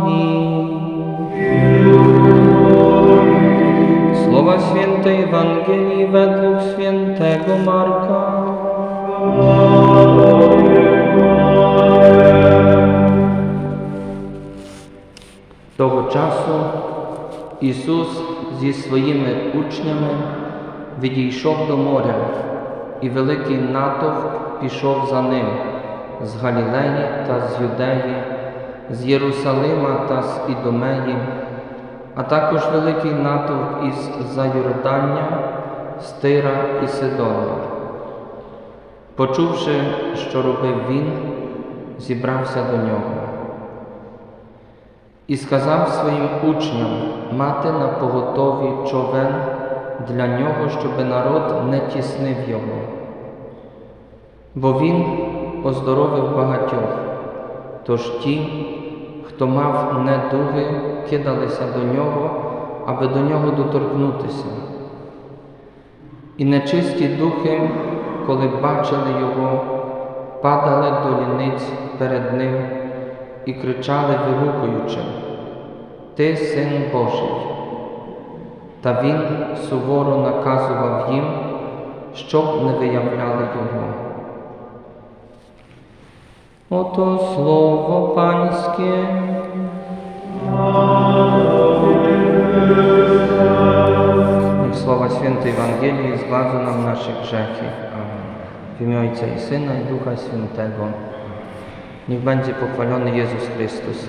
wami. Słowa świętej Ewangelii według świętego Marka. Того часу Ісус зі своїми учнями відійшов до моря, і великий натовп пішов за ним з Галілеї та з Юдеї, з Єрусалима та з Ідомеї, а також великий натовп із Зайордання, з Тира і Сидона. Почувши, що робив він, зібрався до нього. І сказав своїм учням мати на поготові човен для нього, щоби народ не тіснив його. Бо він оздоровив багатьох, тож ті, хто мав недуги, кидалися до нього, аби до нього доторкнутися. І нечисті духи, коли бачили його, падали до ліниць перед ним і кричали, вигукуючи, Ти син Божий. Та він суворо наказував їм, щоб не виявляли його. Oto słowo Pańskie. No Niech słowa świętej Ewangelii zbawią nam nasze grzechy. Amen. W imię Ojca i Syna i Ducha Świętego. Niech będzie pochwalony Jezus Chrystus.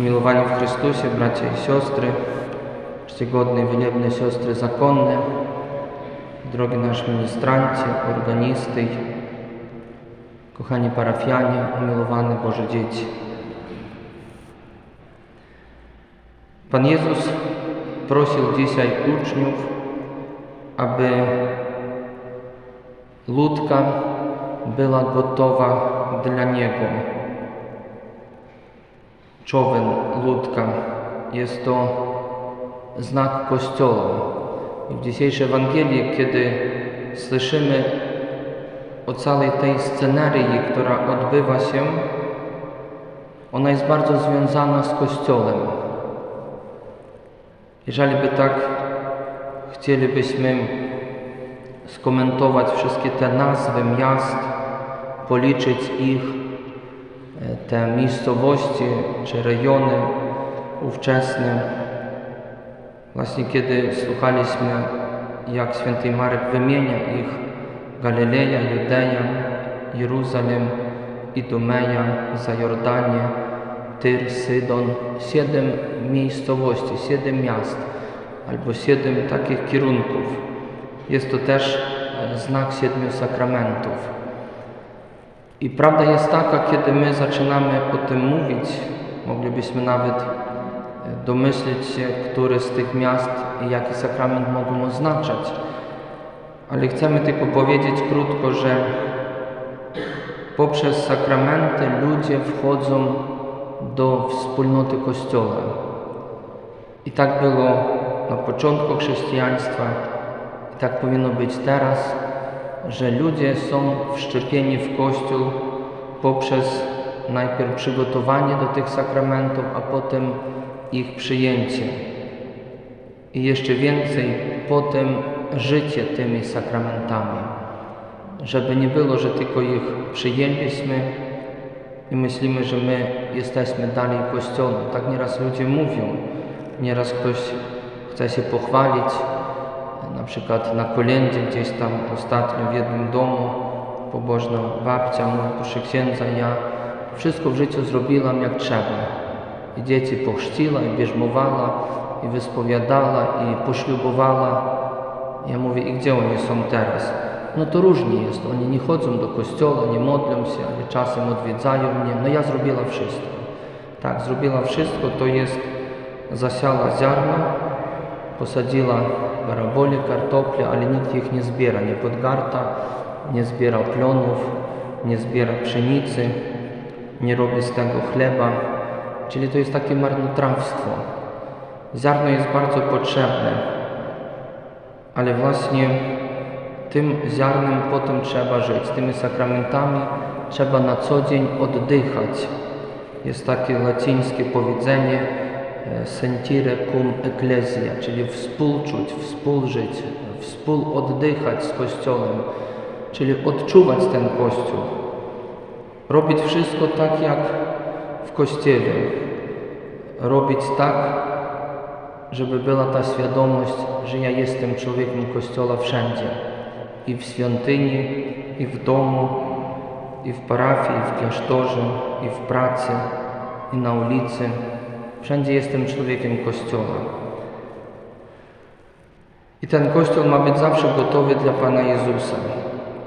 Umiłowani w Chrystusie, bracia i siostry, czcigodne i wielebne siostry zakonne, drogi nasz ministrancie, organisty kochani parafianie, umiłowane Boże dzieci. Pan Jezus prosił dzisiaj uczniów, aby ludka była gotowa dla Niego. Czowen ludka jest to znak Kościoła. W dzisiejszej Ewangelii, kiedy słyszymy o całej tej scenerii, która odbywa się, ona jest bardzo związana z Kościołem. Jeżeli by tak chcielibyśmy skomentować wszystkie te nazwy miast, policzyć ich, e, te miejscowości czy rejony ówczesne. Właśnie kiedy słuchaliśmy, jak święty Marek wymienia ich Galileja, Judeja, Jeruzalem, Idumeja, Zajordanie, Tyr, Sydon, siedem miejscowości, siedem miast albo siedem takich kierunków. Jest to też e, znak siedmiu sakramentów. I prawda jest taka, kiedy my zaczynamy o tym mówić, moglibyśmy nawet e, domyśleć się, który z tych miast i jaki sakrament mogą oznaczać. Ale chcemy tylko powiedzieć krótko, że poprzez sakramenty ludzie wchodzą do wspólnoty Kościoła. I tak było na początku chrześcijaństwa, i tak powinno być teraz, że ludzie są wszczepieni w Kościół poprzez najpierw przygotowanie do tych sakramentów, a potem ich przyjęcie. I jeszcze więcej, potem życie tymi sakramentami. Żeby nie było, że tylko ich przyjęliśmy i myślimy, że my jesteśmy dalej Kościołem. Tak nieraz ludzie mówią. Nieraz ktoś chce się pochwalić, na przykład na kolędzie gdzieś tam ostatnio w jednym domu pobożna babcia mówi, proszę księdza, ja wszystko w życiu zrobiłam jak trzeba. I dzieci pochrzciła, i bierzmowała, i wyspowiadała, i poślubowała. Ja mówię, i gdzie oni są teraz? no to różnie jest. Oni nie chodzą do kościoła, nie modlą się, ale czasem odwiedzają mnie. No ja zrobiła wszystko. Tak, zrobiła wszystko, to jest zasiała ziarno, posadziła baraboli, kartofle, ale nikt ich nie zbiera, nie podgarta, nie zbiera plonów, nie zbiera pszenicy, nie robi z tego chleba. Czyli to jest takie marnotrawstwo. Ziarno jest bardzo potrzebne, ale właśnie tym ziarnem potem trzeba żyć, tymi sakramentami trzeba na co dzień oddychać. Jest takie łacińskie powiedzenie e, sentire cum ecclesia, czyli współczuć, współżyć, współoddychać z Kościołem, czyli odczuwać ten Kościół. Robić wszystko tak jak w Kościele. Robić tak, żeby była ta świadomość, że ja jestem człowiekiem Kościoła wszędzie. I w świątyni, i w domu, i w parafii, i w klasztorze, i w pracy, i na ulicy. Wszędzie jestem człowiekiem Kościoła. I ten Kościół ma być zawsze gotowy dla Pana Jezusa.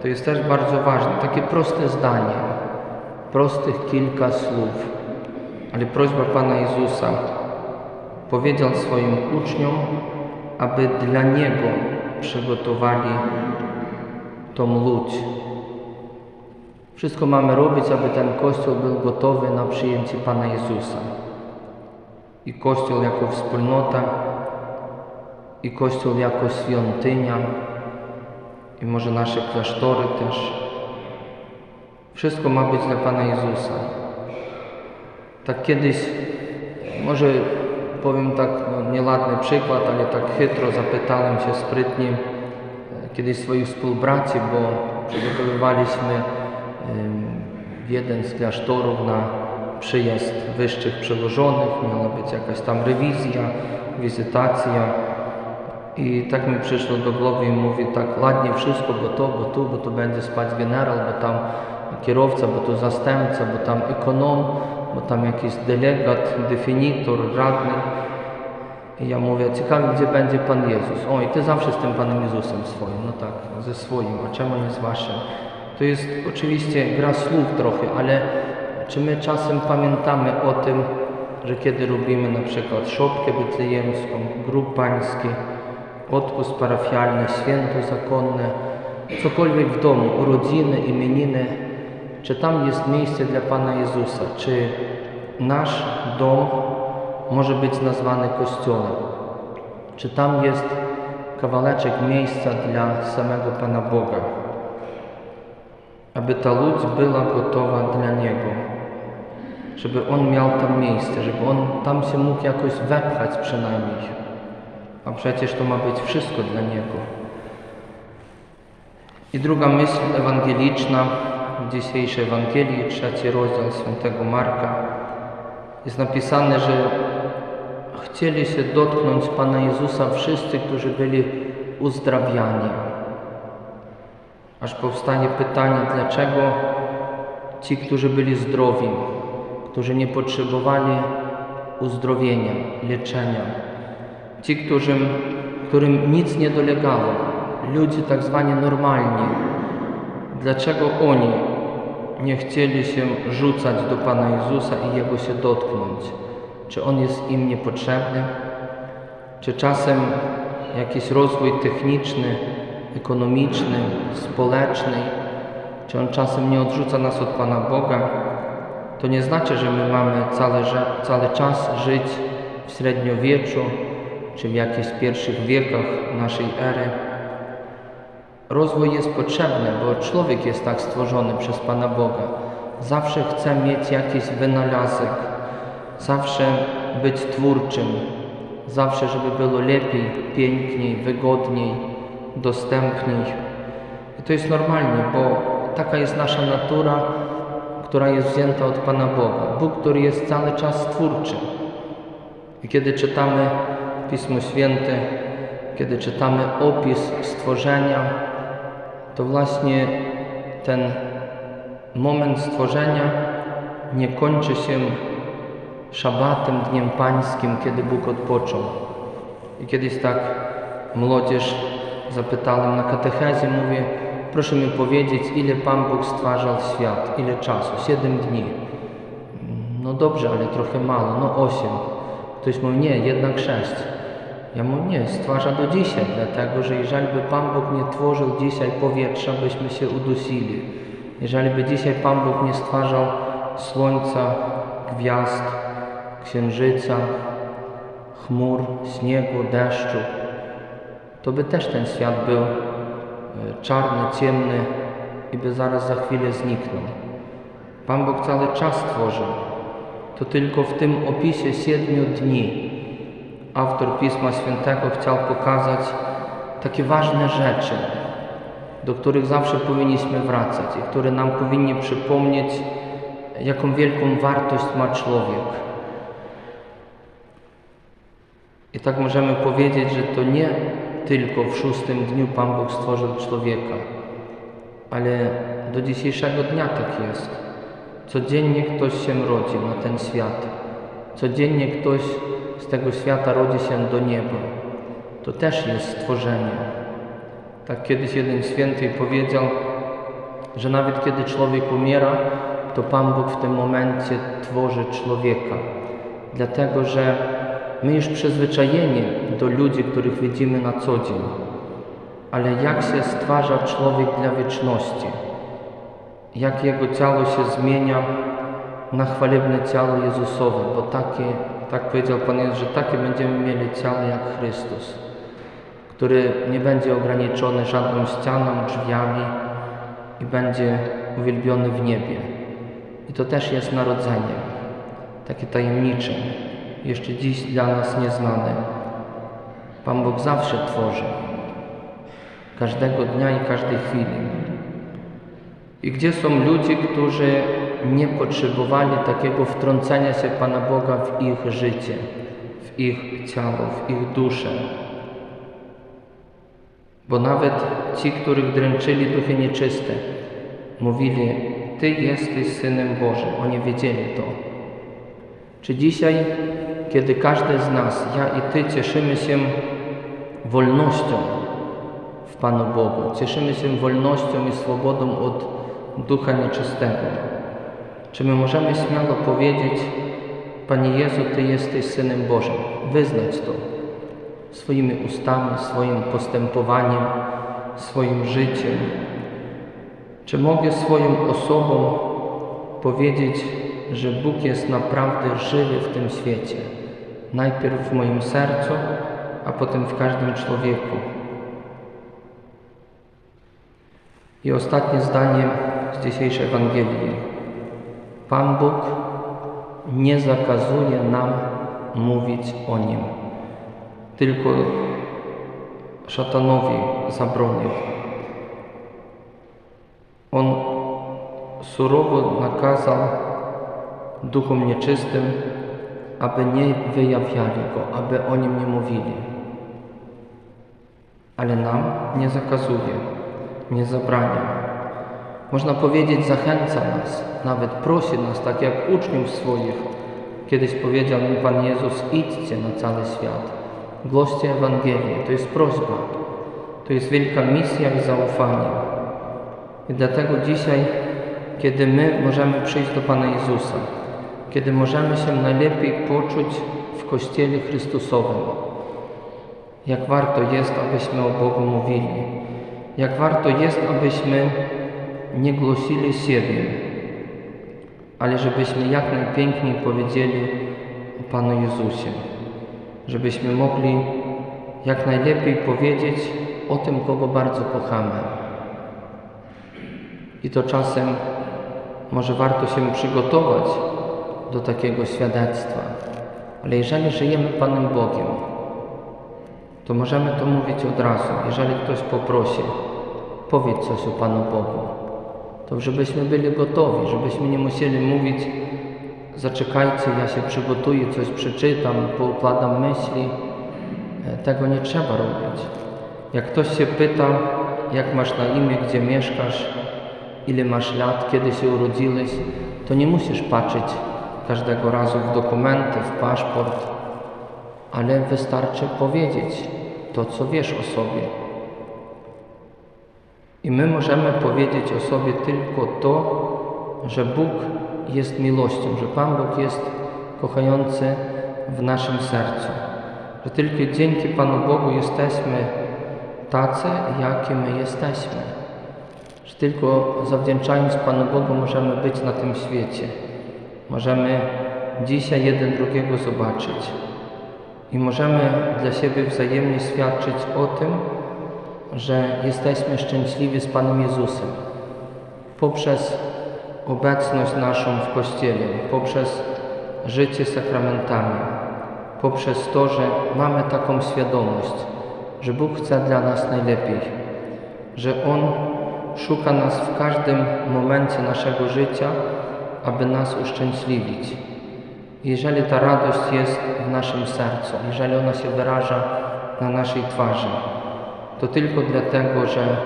To jest też bardzo ważne, takie proste zdanie, prostych kilka słów, ale prośba Pana Jezusa powiedział swoim uczniom, aby dla Niego przygotowali tą łódź. Wszystko mamy robić, aby ten Kościół był gotowy na przyjęcie Pana Jezusa. I Kościół jako wspólnota, i Kościół jako świątynia, i może nasze klasztory też. Wszystko ma być dla Pana Jezusa. Tak kiedyś, może powiem tak nieladny przykład, ale tak chytro zapytałem się sprytnie e, kiedyś swoich współbraci, bo przygotowywaliśmy em, jeden z klasztorów na przyjazd wyższych przełożonych, miała być jakaś tam rewizja, wizytacja. I tak mi przyszło do głowy i mówię tak, ładnie wszystko, bo to, bo tu, bo tu będzie spać generał, bo tam kierowca, bo tu zastępca, bo tam ekonom, bo tam jakiś delegat, definitor, radny. I ja mówię, ciekawe, gdzie będzie Pan Jezus. O, i Ty zawsze z tym Panem Jezusem swoim. No tak, ze swoim, a czemu nie z Waszym? To jest oczywiście gra słów trochę, ale czy my czasem pamiętamy o tym, że kiedy robimy na przykład szopkę betlejemską, grób pański, odpust parafialny, święto zakonne, cokolwiek w domu, urodziny, imieniny, czy tam jest miejsce dla Pana Jezusa, czy nasz dom może być nazwany Kościołem, czy tam jest kawałeczek miejsca dla samego Pana Boga, aby ta łódź była gotowa dla Niego, żeby On miał tam miejsce, żeby On tam się mógł jakoś wepchać przynajmniej. A przecież to ma być wszystko dla Niego. I druga myśl ewangeliczna w dzisiejszej Ewangelii, trzeci rozdział świętego Marka, jest napisane, że chcieli się dotknąć Pana Jezusa wszyscy, którzy byli uzdrawiani. Aż powstanie pytanie, dlaczego ci, którzy byli zdrowi, którzy nie potrzebowali uzdrowienia, leczenia, ci, którym, którym nic nie dolegało, ludzie tak zwani normalni, dlaczego oni nie chcieli się rzucać do Pana Jezusa i Jego się dotknąć? Czy On jest im niepotrzebny? Czy czasem jakiś rozwój techniczny, ekonomiczny, społeczny, czy On czasem nie odrzuca nas od Pana Boga? To nie znaczy, że my mamy cały, cały czas żyć w średniowieczu, czy w jakichś pierwszych wiekach naszej ery. Rozwój jest potrzebny, bo człowiek jest tak stworzony przez Pana Boga. Zawsze chce mieć jakiś wynalazek, zawsze być twórczym, zawsze, żeby było lepiej, piękniej, wygodniej, dostępniej. I to jest normalnie, bo taka jest nasza natura, która jest wzięta od Pana Boga. Bóg, który jest cały czas twórczy. I kiedy czytamy Pismo Święte, kiedy czytamy opis stworzenia, to właśnie ten moment stworzenia nie kończy się szabatem, dniem pańskim, kiedy Bóg odpoczął. I kiedyś tak młodzież zapytałem na katechezie, mówię, proszę mi powiedzieć, ile Pan Bóg stwarzał świat, ile czasu? Siedem dni. No dobrze, ale trochę mało, no osiem. Ktoś mówi, nie, jednak sześć. Ja mówię, nie, stwarza do dzisiaj, dlatego że jeżeli by Pan Bóg nie tworzył dzisiaj powietrza, byśmy się udusili. Jeżeli by dzisiaj Pan Bóg nie stwarzał słońca, gwiazd, księżyca, chmur, śniegu, deszczu, to by też ten świat był e, czarny, ciemny i by zaraz za chwilę zniknął. Pan Bóg cały czas tworzył. To tylko w tym opisie siedmiu dni autor Pisma Świętego chciał pokazać takie ważne rzeczy, do których zawsze powinniśmy wracać i które nam powinni przypomnieć, jaką wielką wartość ma człowiek. I tak możemy powiedzieć, że to nie tylko w szóstym dniu Pan Bóg stworzył człowieka, ale do dzisiejszego dnia tak jest. Codziennie ktoś się rodzi na ten świat. Codziennie ktoś z tego świata rodzi się do nieba. To też jest stworzenie. Tak kiedyś jeden święty powiedział, że nawet kiedy człowiek umiera, to Pan Bóg w tym momencie tworzy człowieka. Dlatego, że my już przyzwyczajeni do ludzi, których widzimy na co dzień. Ale jak się stwarza człowiek dla wieczności? Jak jego ciało się zmienia na chwalebne ciało Jezusowe, bo takie, tak powiedział Pan Jezus, że takie będziemy mieli ciało jak Chrystus, który nie będzie ograniczony żadną ścianą, drzwiami i będzie uwielbiony w niebie. I to też jest narodzenie, takie tajemnicze, jeszcze dziś dla nas nieznane. Pan Bóg zawsze tworzy, każdego dnia i każdej chwili. I gdzie są ludzie, którzy nie potrzebowali takiego wtrącenia się Pana Boga w ich życie, w ich ciało, w ich duszę? Bo nawet ci, których dręczyli duchy nieczyste, mówili: Ty jesteś synem Bożym. Oni wiedzieli to. Czy dzisiaj, kiedy każdy z nas, ja i Ty, cieszymy się wolnością w Panu Bogu, cieszymy się wolnością i swobodą od ducha nieczystego, czy my możemy śmiało powiedzieć, Panie Jezu, Ty jesteś Synem Bożym, wyznać to swoimi ustami, swoim postępowaniem, swoim życiem? Czy mogę swoją osobą powiedzieć, że Bóg jest naprawdę żywy w tym świecie? Najpierw w moim sercu, a potem w każdym człowieku. I ostatnie zdanie z dzisiejszej Ewangelii. Pan Bóg nie zakazuje nam mówić o Nim, tylko szatanowi zabronił. On surowo nakazał duchom nieczystym, aby nie wyjawiali Go, aby o Nim nie mówili. Ale nam nie zakazuje, nie zabrania. Można powiedzieć, zachęca nas, nawet prosi nas, tak jak uczniów swoich. Kiedyś powiedział im Pan Jezus, idźcie na cały świat, głoście Ewangelię. To jest prośba, to jest wielka misja i zaufanie. I dlatego dzisiaj, kiedy my możemy przyjść do Pana Jezusa, kiedy możemy się najlepiej poczuć w Kościele Chrystusowym, jak warto jest, abyśmy o Bogu mówili, jak warto jest, abyśmy nie głosili siebie, ale żebyśmy jak najpiękniej powiedzieli o Panu Jezusie, żebyśmy mogli jak najlepiej powiedzieć o tym, kogo bardzo kochamy. I to czasem może warto się przygotować do takiego świadectwa, ale jeżeli żyjemy Panem Bogiem, to możemy to mówić od razu. Jeżeli ktoś poprosi, powiedz coś o Panu Bogu to żebyśmy byli gotowi, żebyśmy nie musieli mówić zaczekajcie, ja się przygotuję, coś przeczytam, poukładam myśli. E, tego nie trzeba robić. Jak ktoś się pyta, jak masz na imię, gdzie mieszkasz, ile masz lat, kiedy się urodziłeś, to nie musisz patrzeć każdego razu w dokumenty, w paszport, ale wystarczy powiedzieć to, co wiesz o sobie. I my możemy powiedzieć o sobie tylko to, że Bóg jest miłością, że Pan Bóg jest kochający w naszym sercu. Że tylko dzięki Panu Bogu jesteśmy tacy, jakie my jesteśmy. Że tylko zawdzięczając Panu Bogu możemy być na tym świecie. Możemy dzisiaj jeden drugiego zobaczyć. I możemy dla siebie wzajemnie świadczyć o tym, że jesteśmy szczęśliwi z Panem Jezusem poprzez obecność naszą w Kościele, poprzez życie sakramentami, poprzez to, że mamy taką świadomość, że Bóg chce dla nas najlepiej, że On szuka nas w każdym momencie naszego życia, aby nas uszczęśliwić. Jeżeli ta radość jest w naszym sercu, jeżeli ona się wyraża na naszej twarzy, to tylko dlatego, że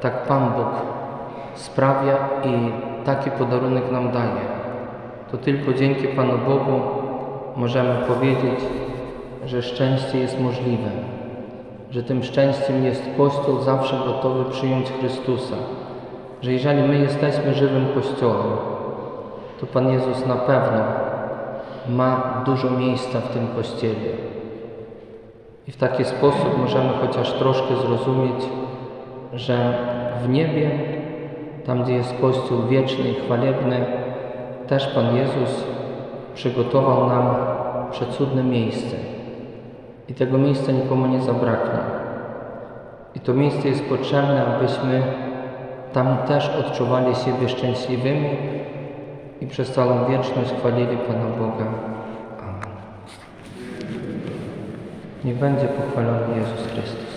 tak Pan Bóg sprawia i taki podarunek nam daje. To tylko dzięki Panu Bogu możemy powiedzieć, że szczęście jest możliwe, że tym szczęściem jest Kościół zawsze gotowy przyjąć Chrystusa, że jeżeli my jesteśmy żywym Kościołem, to Pan Jezus na pewno ma dużo miejsca w tym Kościele. I w taki sposób możemy chociaż troszkę zrozumieć, że w niebie, tam gdzie jest Kościół wieczny i chwalebny, też Pan Jezus przygotował nam przecudne miejsce. I tego miejsca nikomu nie zabraknie. I to miejsce jest potrzebne, abyśmy tam też odczuwali siebie szczęśliwymi i przez całą wieczność chwalili Pana Boga. Amen. Niech będzie pochwalony Jezus Chrystus.